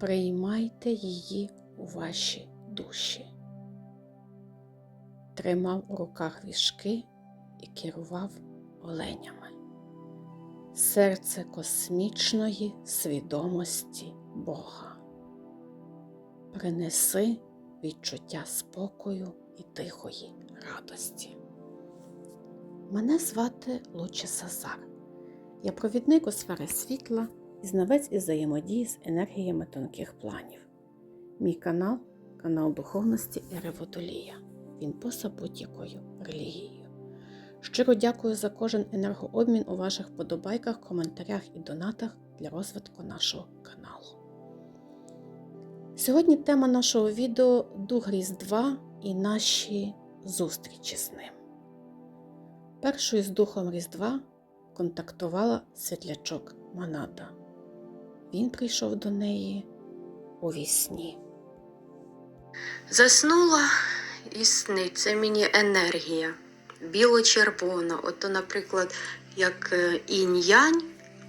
приймайте її у ваші душі. Тримав у руках віжки і керував оленями. Серце космічної свідомості Бога. Принеси відчуття спокою і тихої радості. Мене звати Луче Сазар. Я провідник у сфери світла і знавець із взаємодії з енергіями тонких планів. Мій канал канал духовності Ереводолія. Він поза будь-якою релігією. Щиро дякую за кожен енергообмін у ваших вподобайках, коментарях і донатах для розвитку нашого каналу. Сьогодні тема нашого відео Дух Різдва і наші зустрічі з ним. Першою з Духом Різдва контактувала світлячок Манада. Він прийшов до неї у вісні. Заснула і сниться мені енергія біло-червона. Ото, наприклад, як е, інь-янь,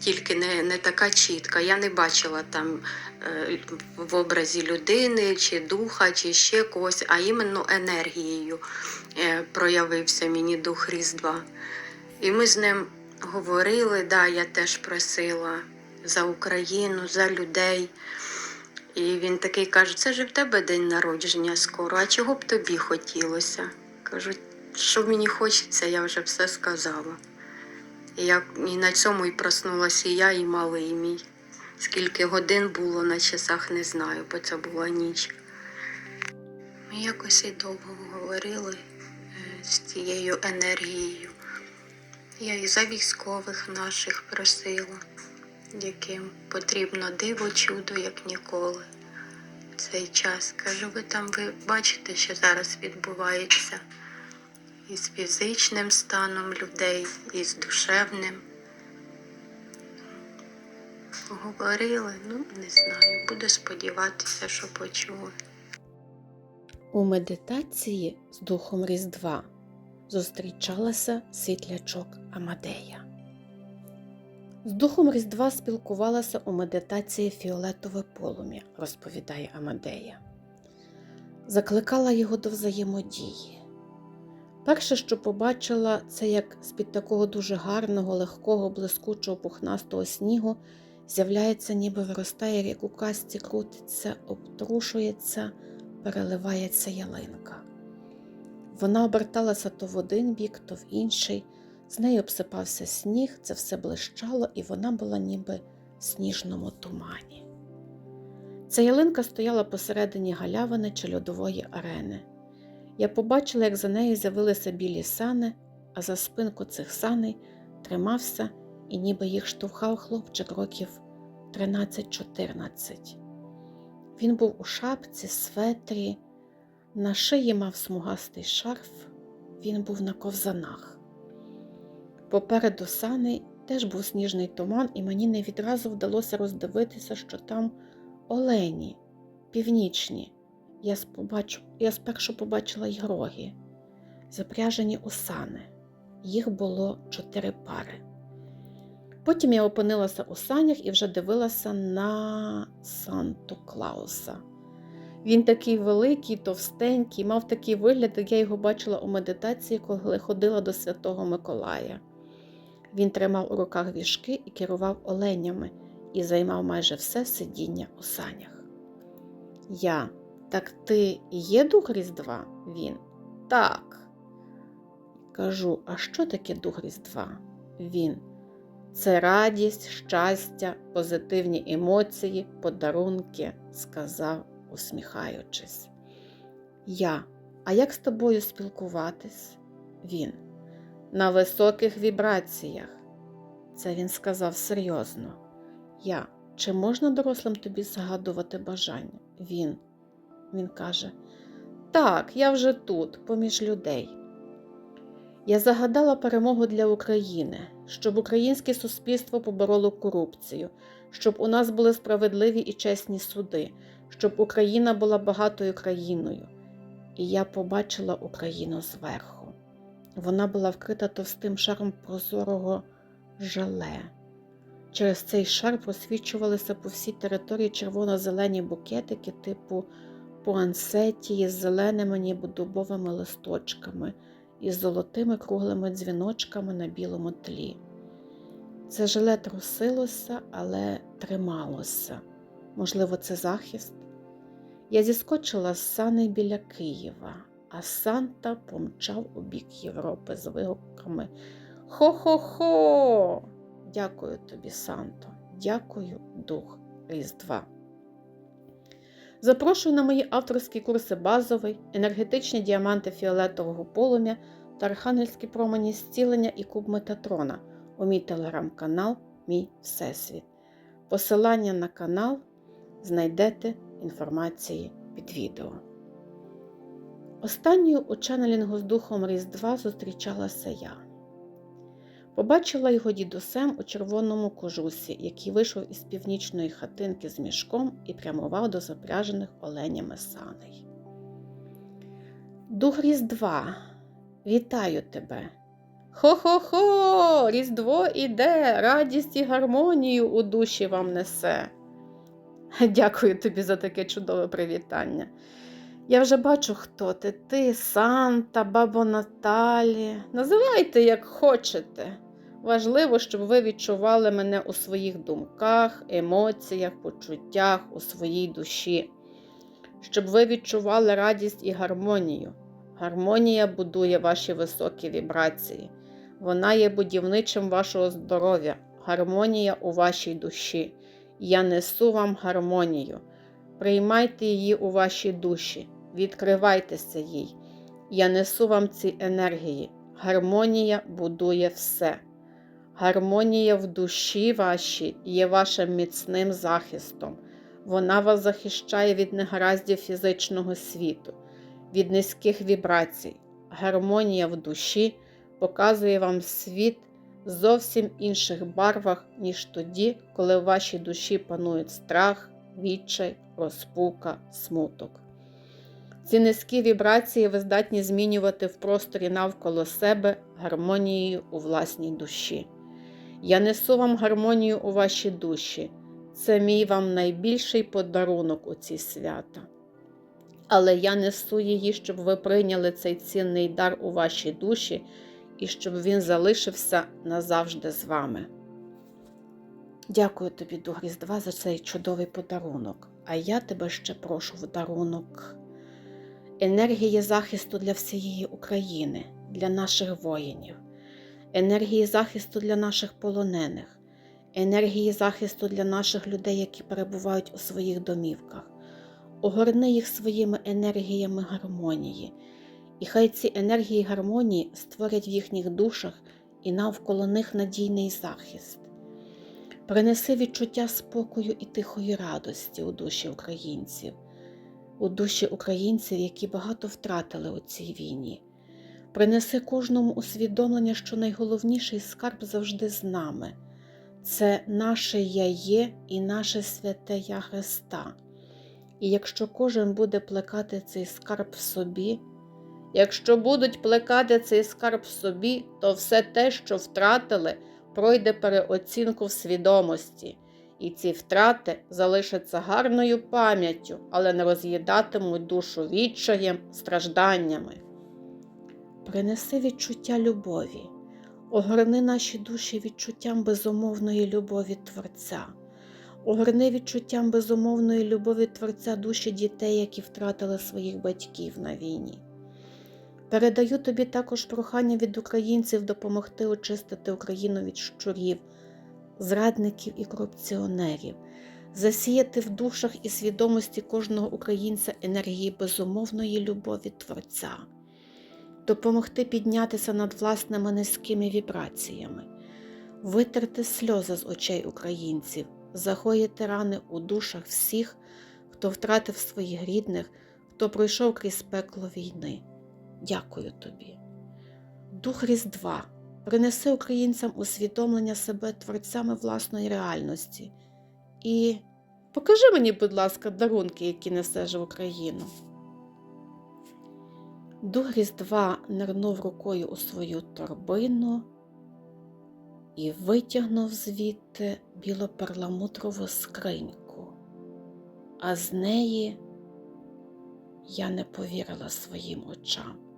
тільки не, не така чітка. Я не бачила там е, в образі людини, чи духа, чи ще когось, а іменно енергією е, проявився мені дух Різдва. І ми з ним говорили, да, я теж просила за Україну, за людей. І він такий каже: це ж в тебе день народження скоро, а чого б тобі хотілося? Кажу, що мені хочеться, я вже все сказала. І, я, і на цьому і проснулася і я, і малий мій. Скільки годин було на часах, не знаю, бо це була ніч. Ми якось і довго говорили е, з цією енергією. Я і за військових наших просила, яким потрібно диво чудо, як ніколи. Цей час. Кажу, ви там ви бачите, що зараз відбувається і з фізичним станом людей, і з душевним. Говорили, ну не знаю, буду сподіватися, що почули. У медитації з Духом Різдва зустрічалася світлячок Амадея. З Духом Різдва спілкувалася у медитації Фіолетове полум'я, розповідає Амадея. Закликала його до взаємодії. Перше, що побачила, це як з-під такого дуже гарного, легкого, блискучого, пухнастого снігу з'являється, ніби виростає, як у касті крутиться, обтрушується, переливається ялинка. Вона оберталася то в один бік, то в інший. З нею обсипався сніг, це все блищало, і вона була ніби в сніжному тумані. Ця ялинка стояла посередині галявини чи льодової арени. Я побачила, як за нею з'явилися білі сани, а за спинку цих саней тримався і ніби їх штовхав хлопчик років 13-14. Він був у шапці, светрі, на шиї мав смугастий шарф, він був на ковзанах. Попереду сани теж був сніжний туман, і мені не відразу вдалося роздивитися, що там олені, північні. Я, побачу, я спершу побачила й роги, запряжені у сани. Їх було чотири пари. Потім я опинилася у санях і вже дивилася на Санту Клауса. Він такий великий, товстенький, мав такий вигляд, як я його бачила у медитації, коли ходила до Святого Миколая. Він тримав у руках віжки і керував оленями і займав майже все сидіння у санях. Я, так ти є дух Різдва? Він. Так. Кажу, а що таке дух Різдва? Він. Це радість, щастя, позитивні емоції, подарунки, сказав, усміхаючись. Я. А як з тобою спілкуватись? Він. На високих вібраціях. Це він сказав серйозно. Я. Чи можна дорослим тобі згадувати бажання? Він. Він каже: Так, я вже тут, поміж людей. Я загадала перемогу для України, щоб українське суспільство побороло корупцію, щоб у нас були справедливі і чесні суди, щоб Україна була багатою країною. І я побачила Україну зверху. Вона була вкрита товстим шаром прозорого желе. Через цей шар просвічувалися по всій території червоно-зелені букетики типу пуансетії з зеленими ніби дубовими листочками і золотими круглими дзвіночками на білому тлі. Це желе трусилося, але трималося. Можливо, це захист. Я зіскочила з сани біля Києва, а Санта помчав у бік Європи з вигуками Хо-хо-хо! Дякую тобі, Санто, дякую, Дух Різдва. Запрошую на мої авторські курси базовий, енергетичні діаманти фіолетового полум'я та архангельські промені зцілення і куб Метатрона у мій телеграм-канал Мій Всесвіт. Посилання на канал знайдете інформації під відео. Останньою у ченнелінгу з Духом Різдва зустрічалася я. Побачила його дідусем у червоному кожусі, який вийшов із північної хатинки з мішком і прямував до запряжених оленями саней. Дух Різдва, вітаю тебе! Хо-хо-хо! Різдво іде, радість і гармонію у душі вам несе. Дякую тобі за таке чудове привітання. Я вже бачу, хто ти. Ти, Санта, бабо Наталі. Називайте, як хочете. Важливо, щоб ви відчували мене у своїх думках, емоціях, почуттях, у своїй душі, щоб ви відчували радість і гармонію. Гармонія будує ваші високі вібрації. Вона є будівничим вашого здоров'я, гармонія у вашій душі. Я несу вам гармонію. Приймайте її у вашій душі, відкривайтеся їй. Я несу вам ці енергії. Гармонія будує все. Гармонія в душі вашій є вашим міцним захистом. Вона вас захищає від негараздів фізичного світу, від низьких вібрацій. Гармонія в душі показує вам світ зовсім інших барвах, ніж тоді, коли в вашій душі панують страх, відчай, розпука, смуток. Ці низькі вібрації ви здатні змінювати в просторі навколо себе гармонією у власній душі. Я несу вам гармонію у вашій душі. Це мій вам найбільший подарунок у ці свята. Але я несу її, щоб ви прийняли цей цінний дар у вашій душі і щоб він залишився назавжди з вами. Дякую тобі, Дух Різдва, за цей чудовий подарунок. А я тебе ще прошу в дарунок енергії захисту для всієї України, для наших воїнів, енергії захисту для наших полонених, енергії захисту для наших людей, які перебувають у своїх домівках. Огорни їх своїми енергіями гармонії, і хай ці енергії гармонії створять в їхніх душах і навколо них надійний захист. Принеси відчуття спокою і тихої радості у душі українців, у душі українців, які багато втратили у цій війні. Принеси кожному усвідомлення, що найголовніший скарб завжди з нами. Це наше Я є і наше святе Я Христа. І якщо кожен буде плекати цей скарб в собі, якщо будуть плекати цей скарб в собі, то все те, що втратили, пройде переоцінку в свідомості, і ці втрати залишаться гарною пам'яттю, але не роз'їдатимуть душу відчаєм, стражданнями. Принеси відчуття любові, огорни наші душі відчуттям безумовної любові Творця, огорни відчуттям безумовної любові Творця душі дітей, які втратили своїх батьків на війні. Передаю тобі також прохання від українців допомогти очистити Україну від щурів, зрадників і корупціонерів, засіяти в душах і свідомості кожного українця енергії безумовної любові Творця, допомогти піднятися над власними низькими вібраціями, витерти сльози з очей українців, загоїти рани у душах всіх, хто втратив своїх рідних, хто пройшов крізь пекло війни. Дякую тобі. Дух Різдва принеси українцям усвідомлення себе творцями власної реальності. І покажи мені, будь ласка, дарунки, які несеш в Україну. Дух Різдва нирнув рукою у свою торбину і витягнув звідти білоперламутрову скриньку, а з неї я не повірила своїм очам.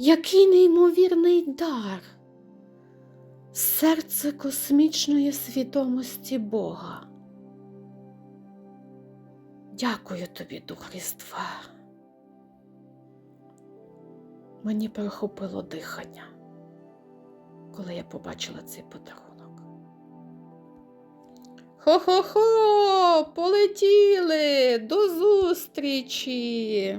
Який неймовірний дар! Серце космічної свідомості Бога. Дякую тобі, Дух Різдва. Мені перехопило дихання, коли я побачила цей подарунок. Хо-хо-хо, полетіли до зустрічі!